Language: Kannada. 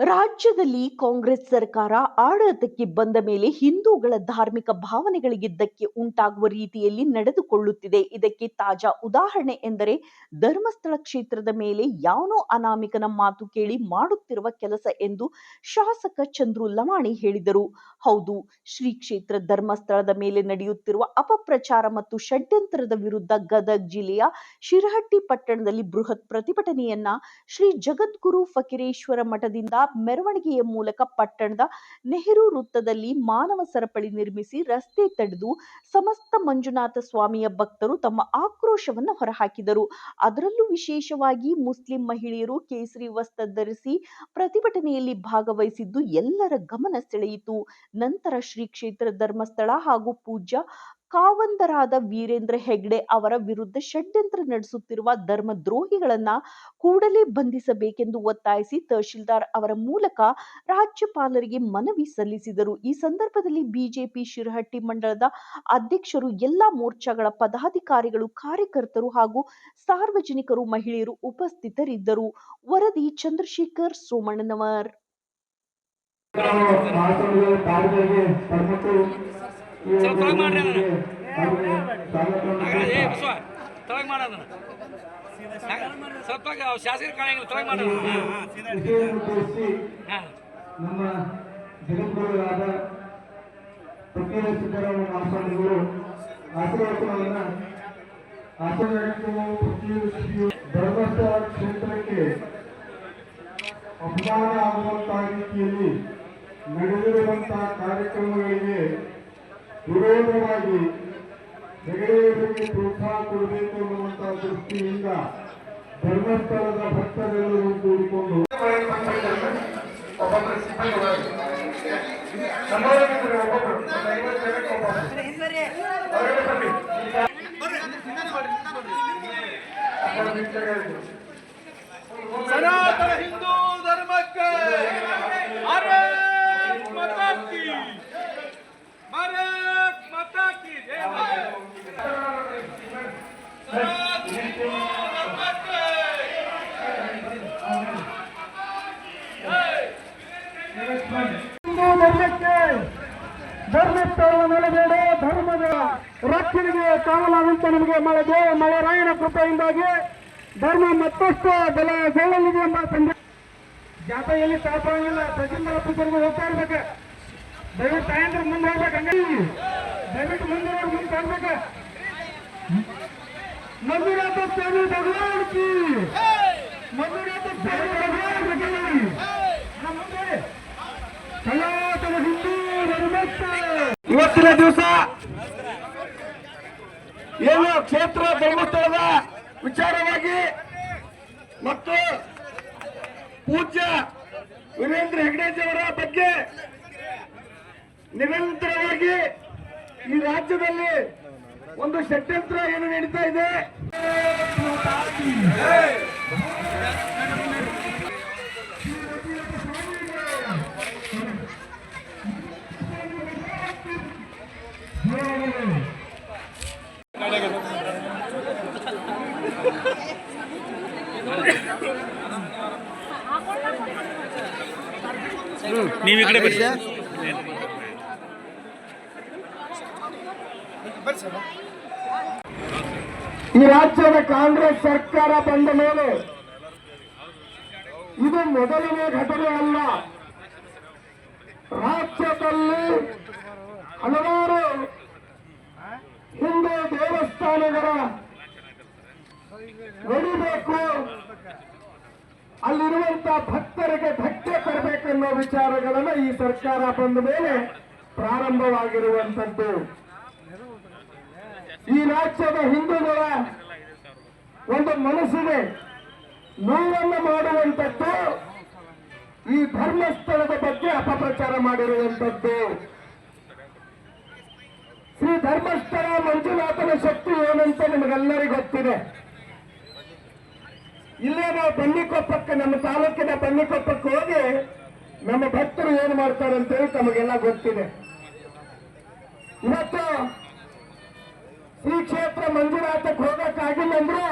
ರಾಜ್ಯದಲ್ಲಿ ಕಾಂಗ್ರೆಸ್ ಸರ್ಕಾರ ಆಡಳಿತಕ್ಕೆ ಬಂದ ಮೇಲೆ ಹಿಂದೂಗಳ ಧಾರ್ಮಿಕ ಭಾವನೆಗಳಿಗೆ ಧಕ್ಕೆ ಉಂಟಾಗುವ ರೀತಿಯಲ್ಲಿ ನಡೆದುಕೊಳ್ಳುತ್ತಿದೆ. ಇದಕ್ಕೆ ತಾಜಾ ಉದಾಹರಣೆ ಎಂದರೆ ಧರ್ಮಸ್ಥಳ ಕ್ಷೇತ್ರದ ಮೇಲೆ ಯಾವನೋ ಅನಾಮಿಕನ ಮಾತು ಕೇಳಿ ಮಾಡುತ್ತಿರುವ ಕೆಲಸ ಎಂದು ಶಾಸಕ ಚಂದ್ರು ಲಮಾಣಿ ಹೇಳಿದರು. ಹೌದು ಶ್ರೀ ಕ್ಷೇತ್ರ ಧರ್ಮಸ್ಥಳದ ಮೇಲೆ ನಡೆಯುತ್ತಿರುವ ಅಪಪ್ರಚಾರ ಮತ್ತು ಷಡ್ಯಂತ್ರದ ವಿರುದ್ಧ ಗದಗ್ ಜಿಲ್ಲೆಯ ಶಿರಹಟ್ಟಿ ಪಟ್ಟಣದಲ್ಲಿ ಬೃಹತ್ ಪ್ರತಿಭಟನೆಯನ್ನ ಶ್ರೀ ಜಗದ್ಗುರು ಫಕೀರೇಶ್ವರ ಮಠದಿಂದ ಮೆರವಣಿಗೆಯ ಮೂಲಕ ಪಟ್ಟಣದ ನೆಹರು ವೃತ್ತದಲ್ಲಿ ಮಾನವ ಸರಪಳಿ ನಿರ್ಮಿಸಿ ರಸ್ತೆ ತಡೆದು ಸಮಸ್ತ ಮಂಜುನಾಥ ಸ್ವಾಮಿಯ ಭಕ್ತರು ತಮ್ಮ ಆಕ್ರೋಶವನ್ನು ಹೊರಹಾಕಿದರು. ಅದರಲ್ಲೂ ವಿಶೇಷವಾಗಿ ಮುಸ್ಲಿಂ ಮಹಿಳೆಯರು ಕೇಸರಿ ವಸ್ತ್ರ ಧರಿಸಿ ಪ್ರತಿಭಟನೆಯಲ್ಲಿ ಭಾಗವಹಿಸಿದ್ದು ಎಲ್ಲರ ಗಮನ ಸೆಳೆಯಿತು. ನಂತರ ಶ್ರೀ ಕ್ಷೇತ್ರ ಧರ್ಮಸ್ಥಳ ಹಾಗೂ ಪೂಜ್ಯ ಕಾವಂದರಾದ ವೀರೇಂದ್ರ ಹೆಗ್ಡೆ ಅವರ ವಿರುದ್ಧ ಷಡ್ಯಂತ್ರ ನಡೆಸುತ್ತಿರುವ ಧರ್ಮದ್ರೋಹಿಗಳನ್ನ ಕೂಡಲೇ ಬಂಧಿಸಬೇಕೆಂದು ಒತ್ತಾಯಿಸಿ ತಹಶೀಲ್ದಾರ್ ಅವರ ಮೂಲಕ ರಾಜ್ಯಪಾಲರಿಗೆ ಮನವಿ ಸಲ್ಲಿಸಿದರು. ಈ ಸಂದರ್ಭದಲ್ಲಿ ಬಿಜೆಪಿ ಶಿರಹಟ್ಟಿ ಮಂಡಲದ ಅಧ್ಯಕ್ಷರು ಎಲ್ಲಾ ಮೋರ್ಚಾಗಳ ಪದಾಧಿಕಾರಿಗಳು, ಕಾರ್ಯಕರ್ತರು ಹಾಗೂ ಸಾರ್ವಜನಿಕರು, ಮಹಿಳೆಯರು ಉಪಸ್ಥಿತರಿದ್ದರು. ವರದಿ ಚಂದ್ರಶೇಖರ್ ಸೋಮಣ್ಣನವರ್. ಸ್ವಲ್ಪ ಮಾಡ್ರಿ ಅದನ್ನ. ಏ ಬಸವ ತೊಳಗ್ ಮಾಡೋದನ್ನ ಸ್ವಲ್ಪ ಶಾಸಕರ ಕಾಣಂಗಿಲ್ಲ ತೊಳಗ್ ಮಾಡ ಹಾಂ ನಮ್ಮ ಜಗದ್ಗುರುಗಳಾದ ಫಕೀರ ಸಿದ್ದರಾಮ ಮಹಾಸ್ವಾಮಿಗಳು ಆಶೀರ್ವಚನವನ್ನ ಆಶೀರ್ವದಿಸುವ ಧರ್ಮಸ್ಥಳ ಕ್ಷೇತ್ರಕ್ಕೆ ಅಪಮಾನ ಆಗುವಂತಹ ರೀತಿಯಲ್ಲಿ ನಡೆದಿರುವಂತಹ ಕಾರ್ಯಕ್ರಮಗಳಿಗೆ ವಿರೋಧವಾಗಿ ಹೆಗಡೆಯವರಿಗೆ ಪ್ರೋತ್ಸಾಹ ಕೊಡಬೇಕು ಅನ್ನುವಂತಹ ದೃಷ್ಟಿಯಿಂದ ಧರ್ಮಸ್ಥಳದ ಭಕ್ತರೆಲ್ಲರೂ ಕೂಡಿಕೊಂಡು ಒಬ್ಬೊಬ್ಬರು ಸಿಬ್ಬಂದಿ ಸಂಭಾವನೆ ಒಬ್ಬೊಬ್ಬರು ಒಂದು ಐವತ್ತು ಜನಕ್ಕೆ ಒಬ್ಬೊಬ್ಬರು ಹೊರಗಡೆ ಬನ್ನಿ ಒಬ್ಬರು ನಿಂತ್ಕೊಂಡಿದ್ರು. ಸನಾತನ ಹಿಂದೂ ಧರ್ಮಕ್ಕೆ ಭಾರತ್ ಮಾತಾ ಕಿ ಭಾರತ್ ಮಾತಾ ಕಿ ಜೈ ಸನಾತನ ಹಿಂದೂ ಧರ್ಮಕ್ಕೆ ಹಿಂದೂ ಧರ್ಮಕ್ಕೆ ಧರ್ಮಸ್ಥಳ ನೆಲೆಬೇಡ ಧರ್ಮದ ರಕ್ಷಣೆಗೆ ಕಾವಲಾದಂತ ನಮಗೆ ಮಳೆ ದೇವ ಮಳೆರಾಯನ ಕೃಪೆಯಿಂದಾಗಿ ಧರ್ಮ ಮತ್ತಷ್ಟು ಬೆಲೆ ಬೆಳಲಿದೆ ಎಂಬ ಸಂದೇಶ. ಜಾತ್ರೆಯಲ್ಲಿ ತಾಪಂಗಿಲ್ಲ ತಹಸೀಲ್ದಾರ್ ಆಫೀಸರ್ಗೆ ಹೋಗ್ತಾ ಇರ್ಬೇಕು. ದಯವಿಟ್ಟು ತಾಯಂದ್ರ ಮುಂದೆ ಹೋಗ್ಬೇಕು. ಹಂಗಾಗಿ ದಯವಿಟ್ಟು ಮುಂದೆ ಹೋಗಿ ಮುಂದೆ ಬರ್ಬೇಕು ಮಂಜುನಾಥ ಸ್ವಾಮಿ ಭಗವಾನ್ ಕಿ! ಮಂಜುನಾಥ ಸ್ವಾಮಿ ಭಗವಾನ್ ಹಾ, ಮುಂದೆ ಸನಾತನ ಹಿಂದೂ ಧರ್ಮಕ್ಕೆ ಇವತ್ತಿನ ದಿವಸ ಏನು ಕ್ಷೇತ್ರ ಧರ್ಮಸ್ಥಳದ ವಿಚಾರವಾಗಿ ಮತ್ತು ಪೂಜ್ಯ ವೀರೇಂದ್ರ ಹೆಗ್ಡೇಜಿಯವರ ಬಗ್ಗೆ ನಿರಂತರವಾಗಿ ಈ ರಾಜ್ಯದಲ್ಲಿ ಒಂದು ಷಡ್ಯಂತ್ರ ಏನು ನಡೀತಾ ಇದೆ. ನೀವು ಈ ಕಡೆ ಬರ್ರಿ. ಈ ರಾಜ್ಯದ ಕಾಂಗ್ರೆಸ್ ಸರ್ಕಾರ ಬಂದ ಮೇಲೆ ಇದು ಮೊದಲನೇ ಘಟನೆ ಅಲ್ಲ. ರಾಜ್ಯದಲ್ಲಿ ಹಲವಾರು ಹಿಂದೂ ದೇವಸ್ಥಾನಗಳ ಒಡಿಬೇಕು ಅಲ್ಲಿರುವಂತ ಭಕ್ತರಿಗೆ ತರಬೇಕೆನ್ನೋ ವಿಚಾರಗಳನ್ನ ಈ ಸರ್ಕಾರ ಬಂದ ಮೇಲೆ ಪ್ರಾರಂಭವಾಗಿರುವಂತದ್ದು ಈ ರಾಜ್ಯದ ಹಿಂದೂಗಳ ಒಂದು ಮನಸ್ಸಿಗೆ ನೋವನ್ನು ಮಾಡುವಂತದ್ದು ಈ ಧರ್ಮಸ್ಥಳದ ಬಗ್ಗೆ ಅಪಪ್ರಚಾರ ಮಾಡಿರುವಂತದ್ದು ಶ್ರೀ ಧರ್ಮಸ್ಥಳ ಮಂಜುನಾಥನ ಶಕ್ತಿ ಏನಂತ ನಿಮಗೆಲ್ಲರಿಗೂ ಗೊತ್ತಿದೆ. ಇಲ್ಲೇ ನಾವು ಬನ್ನಿಕೊಪ್ಪಕ್ಕೆ ನಮ್ಮ ತಾಲೂಕಿನ ಬನ್ನಿಕೊಪ್ಪಕ್ಕೆ ಹೋಗಿ ನಮ್ಮ ಭಕ್ತರು ಏನು ಮಾಡ್ತಾರೆ ಅಂತೇಳಿ ತಮಗೆಲ್ಲ ಗೊತ್ತಿದೆ. ಇವತ್ತು ಶ್ರೀ ಕ್ಷೇತ್ರ ಮಂಜುನಾಥಕ್ಕೆ ಹೋಗಕ್ಕಾಗಿಲ್ಲ ಅಂದ್ರೆ